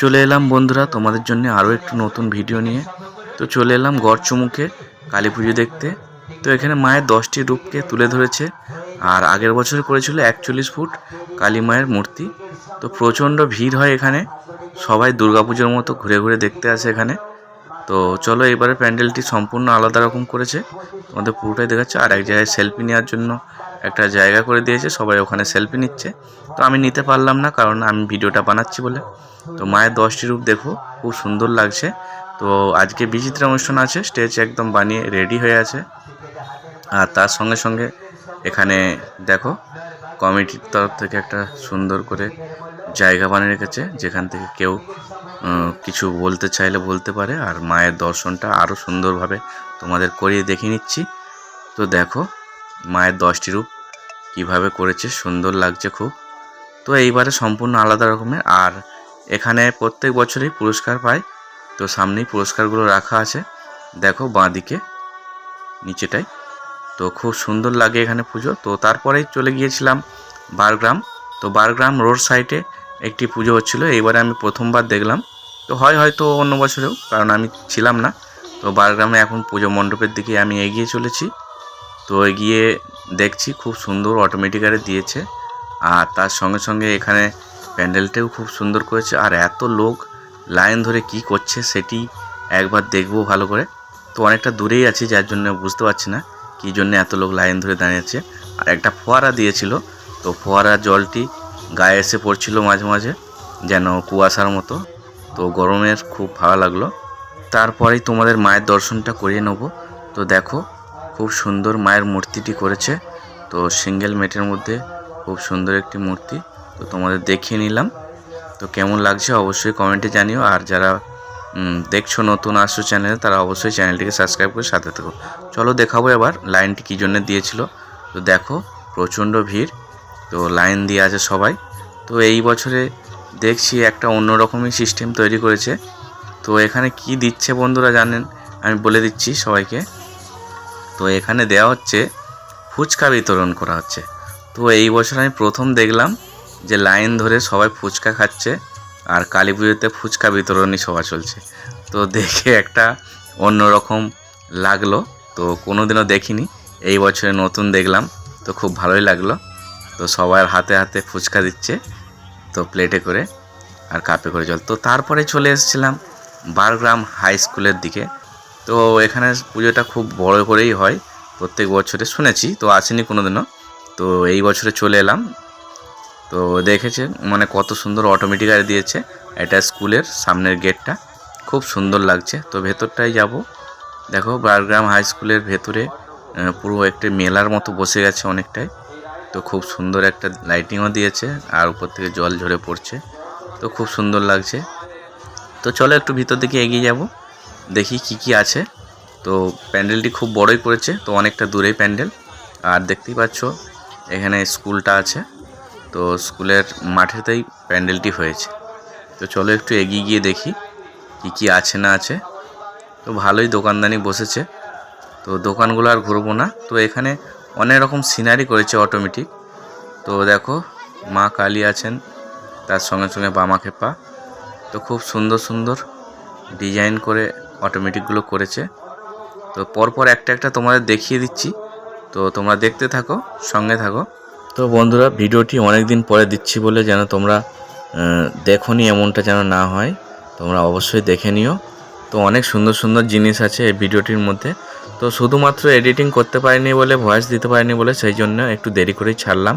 চলে এলাম বন্ধুরা তোমাদের জন্য আরও একটু নতুন ভিডিও নিয়ে। তো চলে এলাম গড়চুমুখে কালী পুজো দেখতে। তো এখানে মায়ের দশটি রূপকে তুলে ধরেছে আর আগের বছর করেছিল একচল্লিশ ফুট কালী মায়ের মূর্তি। তো প্রচণ্ড ভিড় হয় এখানে। সবাই দুর্গাপুজোর মতো ঘুরে ঘুরে দেখতে আসে এখানে। তো চলো এবারে প্যান্ডেলটি সম্পূর্ণ আলাদা রকম করেছে। তোমাদের পুরোটাই দেখাচ্ছে। আর এক জায়গায় সেলফি নেওয়ার জন্য একটা জায়গা করে দিয়েছে, সবাই ওখানে সেলফি নিচ্ছে। তো আমি নিতে পারলাম না, কারণ আমি ভিডিওটা বানাচ্ছি বলে। তো মায়ের দশটি রূপ দেখো, খুব সুন্দর লাগছে। তো আজকে বিচিত্রা অনুষ্ঠান আছে স্টেজ একদম বানিয়ে রেডি হয়ে আছে। আর তার সঙ্গে সঙ্গে এখানে দেখো কমিটির তরফ থেকে একটা সুন্দর করে জায়গা বানিয়ে রেখেছে, যেখান থেকে কেউ কিছু বলতে চাইলে বলতে পারে। আর মায়ের দর্শনটা আরও সুন্দরভাবে তোমাদের করিয়ে দেখিয়ে নিচ্ছি। তো দেখো, মায়ের দশটি রূপ কীভাবে করেছে, সুন্দর লাগছে খুব। তো এইবারে সম্পূর্ণ আলাদা রকমের। আর এখানে প্রত্যেক বছরই পুরস্কার পায়। তো সামনেই পুরস্কারগুলো রাখা আছে। দেখো বাঁ দিকে নিচেটাই। তো খুব সুন্দর লাগে এখানে পুজো। তো তারপরেই চলে গিয়েছিলাম বারগ্রাম। তো বারগ্রাম রোড সাইডে একটি পুজো হচ্ছিল। এইবারে আমি প্রথমবার দেখলাম। তো হয় হয়তো অন্য বছরেও, কারণ আমি ছিলাম না। তো বারগ্রামে এখন পুজো মণ্ডপের দিকে আমি এগিয়ে চলেছি। তো এগিয়ে দেখছি, খুব সুন্দর অটোমেটিকারে দিয়েছে। আর তার সঙ্গে সঙ্গে এখানে প্যান্ডেলটাও খুব সুন্দর করেছে। আর এত লোক লাইন ধরে কি করছে সেটি একবার দেখব ভালো করে। তো অনেকটা দূরেই আছি, যার জন্য বুঝতে পারছি না কী জন্য এত লোক লাইন ধরে দাঁড়িয়ে আছে আর একটা ফোয়ারা দিয়েছিল, তো ফোয়ারার জলটি গায়ে এসে পড়ছিল মাঝে মাঝে, যেন কুয়াশার মতো। তো গরমের খুব ভালো লাগল। তারপরেই তোমাদের মায়ের দর্শনটা করিয়ে নেব। তো দেখো খুব সুন্দর মায়ের মূর্তিটি করেছে। তো সিঙ্গেল মেটের মধ্যে খুব সুন্দর একটি মূর্তি। তো তোমাদের দেখিয়ে নিলাম। তো কেমন লাগছে অবশ্যই কমেন্টে জানিও। আর যারা দেখছ নতুন আসছো চ্যানেলে তারা অবশ্যই চ্যানেলটিকে সাবস্ক্রাইব করে সাথে থেকো। চলো দেখাবো এবার লাইনটি কী জন্য দিয়েছিল। তো দেখো, প্রচণ্ড ভিড়। তো লাইন দিয়ে আছে সবাই। তো এই বছরে দেখছি একটা অন্যরকমই সিস্টেম তৈরি করেছে। তো এখানে কি দিচ্ছে বন্ধুরা জানেন? আমি বলে দিচ্ছি সবাইকে। তো এখানে দেওয়া হচ্ছে, ফুচকা বিতরণ করা হচ্ছে। তো এই বছর আমি প্রথম দেখলাম যে লাইন ধরে সবাই ফুচকা খাচ্ছে আর কালী পুজোতে ফুচকা বিতরণী সভা চলছে। তো দেখে একটা অন্যরকম লাগল, তো কোনো দিনও দেখিনি। এই বছরে নতুন দেখলাম, তো খুব ভালোই লাগল। তো সবার হাতে হাতে ফুচকা দিচ্ছে, তো প্লেটে করে আর কাপে করে জল। তো তারপরে চলে এসেছিলাম বারগ্রাম হাই স্কুলের দিকে। তো এখানে পুজোটা খুব বড় করেই হয়। প্রত্যেক বছরে শুনেছি, তো আসেনি কোনো দিনও তো এই বছরে চলে এলাম। তো দেখেছে মানে কত সুন্দর অটোমেটিক আর দিয়েছে। এটা স্কুলের সামনের গেটটা। খুব সুন্দর লাগছে। তো ভেতরটাই যাব। দেখো, বারগ্রাম হাই স্কুলের ভেতরে পুরো একটি মেলার মতো বসে গেছে অনেকটাই। তো খুব সুন্দর একটা লাইটিংও দিয়েছে, আর উপর থেকে জল ঝরে পড়ছে। তো খুব সুন্দর লাগছে। তো চলো একটু ভিতর দিকে এগিয়ে যাব। দেখি কি কি আছে। তো প্যান্ডেলটি খুব বড়ই করেছে তো অনেকটা দূরেই প্যান্ডেল। আর দেখতেই পাচ্ছ, এখানে স্কুলটা আছে। তো স্কুলের মাঠেতেই প্যান্ডেলটি হয়েছে। তো চলো একটু এগিয়ে গিয়ে দেখি কি কি আছে না আছে। তো ভালোই দোকানদানি বসেছে। তো দোকানগুলো আর ঘুরবো না। তো এখানে অনেক রকম সিনারি করেছে অটোমেটিক তো দেখো, মা কালী আছেন, তার সঙ্গে সঙ্গে বামা খেপা তো খুব সুন্দর সুন্দর ডিজাইন করে অটোমেটিকগুলো করেছে। তো পরপর একটা একটা তোমাদের দেখিয়ে দিচ্ছি। তো তোমরা দেখতে থাকো, সঙ্গে থাকো। তো বন্ধুরা, ভিডিওটি অনেক দিন পরে দিচ্ছি বলে যেন তোমরা দেখো নি এমনটা যেন না হয়, তোমরা অবশ্যই দেখে নিও। তো অনেক সুন্দর সুন্দর জিনিস আছে এই ভিডিওটির মধ্যে। তো শুধুমাত্র এডিটিং করতে পারিনি বলে ভয়েস দিতে পারিনি বলে, সেই জন্য একটু দেরি করেই ছাড়লাম।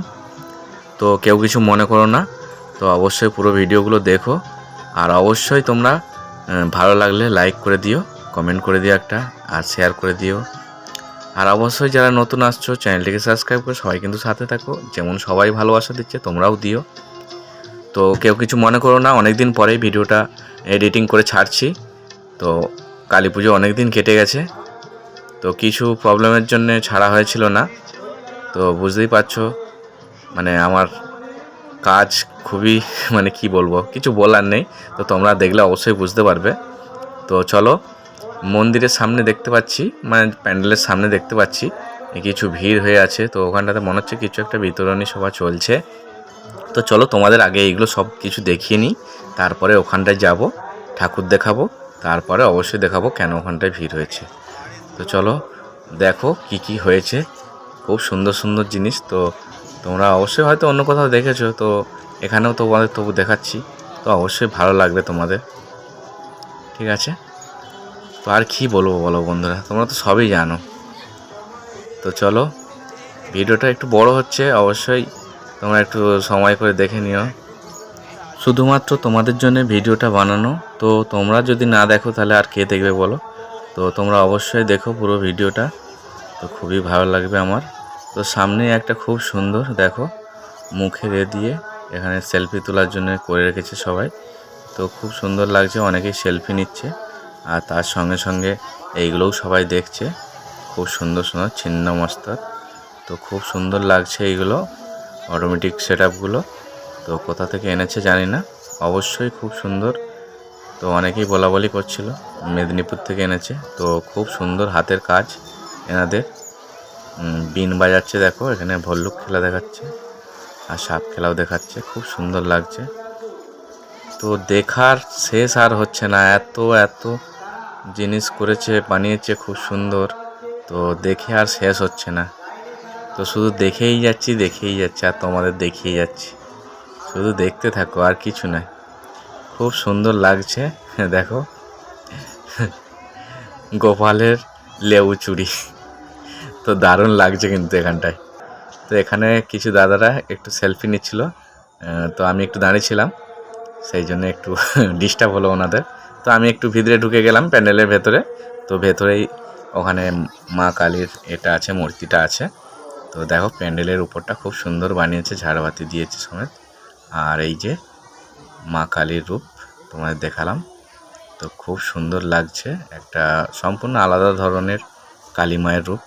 তো কেউ কিছু মনে করো না, তো অবশ্যই পুরো ভিডিওগুলো দেখো। আর অবশ্যই তোমরা ভালো লাগলে লাইক করে দিও কমেন্ট করে দিও একটা, আর শেয়ার করে দিও। আর অবশ্যই যারা নতুন আসছো চ্যানেলটিকে সাবস্ক্রাইব করে সবাই কিন্তু সাথে থাকো, যেমন সবাই ভালোবাসা দিচ্ছে, তোমরাও দিও। তো কেউ কিছু মনে করো না অনেক দিন পরেই ভিডিওটা এডিটিং করে ছাড়ছি। তো কালী পুজো অনেক দিন কেটে গেছে। তো কিছু প্রবলেমের জন্য ছাড়া হয়েছিল না। তো বুঝতেই পারছ মানে আমার কাজ খুবই মানে কি বলব, কিছু বলার নেই। তো তোমরা দেখলে অবশ্যই বুঝতে পারবে। তো চলো, মন্দিরের সামনে দেখতে পাচ্ছি মানে প্যান্ডেলের সামনে দেখতে পাচ্ছি। কিছু ভিড় হয়ে আছে, তো ওখানটাতে মনে হচ্ছে কিছু একটা বিতরণী সভা চলছে। তো চলো, তোমাদের আগে এইগুলো সব কিছু দেখিয়ে নিই। তারপরে ওখানটায় যাব, ঠাকুর দেখাবো, তারপরে অবশ্যই দেখাবো কেন ওখানটায় ভিড় হয়েছে। তো চলো, দেখো কি কি হয়েছে। খুব সুন্দর সুন্দর জিনিস, তো তোমরা অবশ্যই হয়তো অন্য কোথাও দেখেছ, তো এখানেও তোমাদের তবু দেখাচ্ছি। তো অবশ্যই ভালো লাগবে তোমাদের। ঠিক আছে? তো আর কি বলব বলো বন্ধুরা? তোমরা তো সবই জানো। তো চলো, ভিডিওটা একটু বড় হচ্ছে, অবশ্যই তোমরা একটু সময় করে দেখে নিও। শুধুমাত্র তোমাদের জন্য ভিডিওটা বানানো, তো তোমরা যদি না দেখো তাহলে আর কে দেখবে বলো? তো তোমরা অবশ্যই দেখো পুরো ভিডিওটা। তো খুবই ভালো লাগবে আমার। তো সামনে একটা খুব সুন্দর, দেখো, মুখে রে দিয়ে এখানে সেলফি তোলার জন্য করে রেখেছে সবাই। তো খুব সুন্দর লাগছে, অনেকেই সেলফি নিচ্ছে আর তার সঙ্গে সঙ্গে এইগুলোও সবাই দেখছে। খুব সুন্দর সুন্দর, ছিন্ন মস্তক। তো খুব সুন্দর লাগছে এইগুলো অটোমেটিক সেট আপগুলো তো কোথা থেকে এনেছে জানি না, অবশ্যই খুব সুন্দর। তো অনেকেই বলা বলি করছিল, মেদিনীপুর থেকে এনেছে। তো খুব সুন্দর হাতের কাজ এনাদের। বিন বাজাচ্ছে দেখো, এখানে ভল্লুক খেলা দেখাচ্ছে আর সাপ খেলাও দেখাচ্ছে, খুব সুন্দর লাগছে। তো দেখার শেষ আর হচ্ছে না, এত এত জিনিস করেছে, বানিয়েছে খুব সুন্দর, তো দেখে আর শেষ হচ্ছে না। তো শুধু দেখেই যাচ্ছি দেখেই যাচ্ছি, আর তোমাদের দেখিয়ে যাচ্ছি। শুধু দেখতে থাকো, আর কিছু নয়। খুব সুন্দর লাগছে, দেখো। গোপালের লেবু চুড়ি তো দারুণ লাগছে কিন্তু এখানটায়। তো এখানে কিছু দাদারা একটু সেলফি নিচ্ছিল তো আমি একটু দাঁড়িয়েছিলাম সেই জন্য একটু ডিস্টার্ব হলো ওনাদের। তো আমি একটু ভিতরে ঢুকে গেলাম প্যান্ডেলের ভেতরে, তো ভেতরেই ওখানে মা কালীর এটা আছে, মূর্তিটা আছে। তো দেখো প্যান্ডেলের উপরটা খুব সুন্দর বানিয়েছে, ঝাড়বাতি দিয়েছে সমেত। আর এই যে মা কালীর রূপ তোমাদের দেখালাম, তো খুব সুন্দর লাগছে। একটা সম্পূর্ণ আলাদা ধরনের কালী মায়ের রূপ।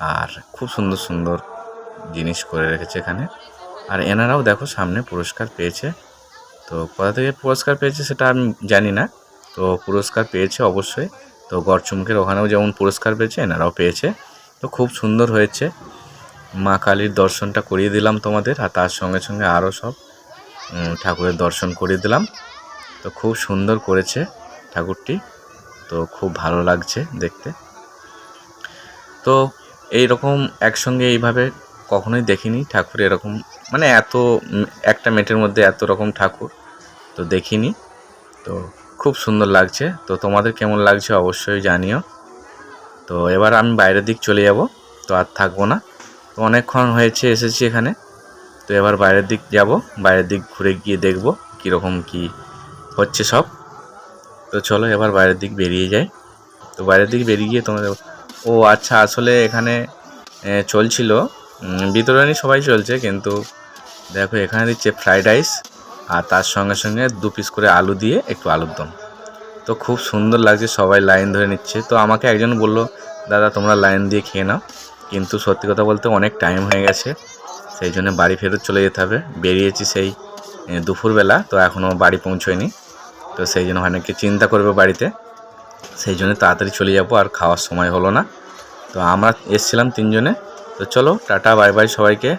আর খুব সুন্দর সুন্দর জিনিস করে রেখেছে এখানে। আর এনারাও দেখো সামনে পুরস্কার পেয়েছে। তো কোথা থেকে পুরস্কার পেয়েছে সেটা আমি জানি না। তো পুরস্কার পেয়েছে অবশ্যই। তো গড়চুমকের ওখানেও যেমন পুরস্কার পেয়েছে, এনারাও পেয়েছে। তো খুব সুন্দর হয়েছে। মা কালীর দর্শনটা করিয়ে দিলাম তোমাদের, আর তার সঙ্গে সঙ্গে আরও সব ঠাকুরের দর্শন করিয়ে দিলাম। তো খুব সুন্দর করেছে ঠাকুরটি। তো খুব ভালো লাগছে দেখতে। তো এই রকম একসঙ্গে এইভাবে কখনোই দেখিনি ঠাকুর এরকম মানে এত একটা মেটের মধ্যে এত রকম ঠাকুর তো দেখিনি। তো খুব সুন্দর লাগছে। তো তোমাদের কেমন লাগছে অবশ্যই জানিও। তো এবার আমি বাইরের দিক চলে যাব, তো আর থাকব না। তো অনেকক্ষণ হয়েছে, এসেছি এখানে। তো এবার বাইরের দিক যাব, বাইরের দিক ঘুরে গিয়ে দেখব কীরকম কি হচ্ছে সব। তো চলো এবার বাইরের দিক বেরিয়ে যাই। তো বাইরের দিক বেরিয়ে গিয়ে তোমাদের ও আচ্ছা আসলে এখানে চলছিল। বিতরণী সবাই চলছে, কিন্তু দেখো, এখানে দিচ্ছে ফ্রাইড রাইস আর তার সঙ্গে সঙ্গে দু পিস করে আলু দিয়ে একটু আলুর দম। তো খুব সুন্দর লাগছে, সবাই লাইন ধরে নিচ্ছে। তো আমাকে একজন বলল, দাদা, তোমরা লাইন দিয়ে খেয়ে নাও। কিন্তু সত্যি কথা বলতে অনেক টাইম হয়ে গেছে, সেই জন্য বাড়ি ফেরত চলে যেতে হবে। বেরিয়েছি সেই দুপুরবেলা, তো এখনও বাড়ি পৌঁছোয়নি। তো সেই জন্য অনেকে চিন্তা করবে বাড়িতে। সেই জন্য তাড়াতাড়ি চলে যাব আর খাওয়ার সময় হলো না। তো আমরা এসছিলাম তিনজনে। তো চলো, টাটা বাই বাই সবাইকে।